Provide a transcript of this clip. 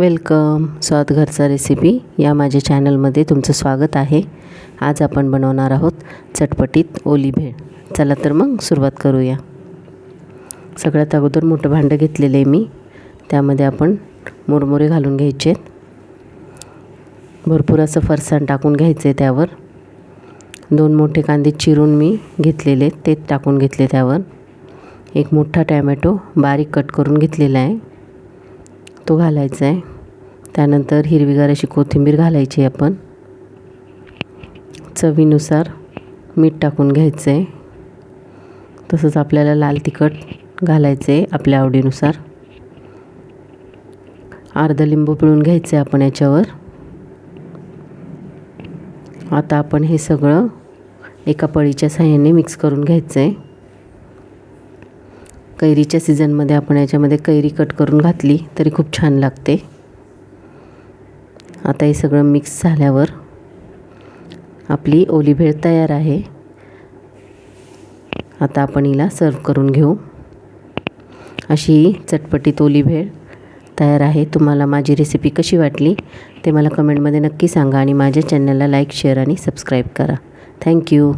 Welcome. स्वाद घरचा recipe या माझ्या चॅनलमध्ये तुमचं स्वागत आहे. आज आपण बनवणार आहोत चटपटीत ओली भेळ. चला तर मग सुरुवात करूया. सगळ्यात अगोदर मोठं भांडं घेतलेलं आहे मी. त्यामध्ये आपण मुरमुरे घालून घ्यायचे. भरपूर असं फरसाण टाकून घ्यायचं आहे त्यावर. दोन मोठे कांदे चिरून मी घेतलेले ते टाकून घेतले त्यावर. एक मोठा टॅमॅटो बारीक कट करून घेतलेला आहे. तो घालायचा आहे त्यानंतर हिरवीगार अशी कोथिंबीर घालायची आपण. चवीनुसार मीठ टाकून घ्यायचं आहे तसंच आपल्याला लाल तिखट घालायचं आहे आपल्या आवडीनुसार. अर्धा लिंबू पिळून घ्यायचं आहे आपण याच्यावर. आता आपण हे सगळं एका पळीच्या साह्याने मिक्स करून घ्यायचं आहे कैरीच्या सीझनमध्ये आपण याच्यामध्ये कैरी कट करून घातली तरी खूप छान लागते. आता हे सगळं मिक्स झाल्यावर आपली ओली भेळ तयार आहे. आता आपण हिला सर्व करून घेऊ. अशी ही चटपटीत ओली भेळ तयार आहे. तुम्हाला माझी रेसिपी कशी वाटली ते मला कमेंटमध्ये नक्की सांगा आणि माझ्या चॅनलला लाईक शेअर आणि सबस्क्राईब करा. Thank you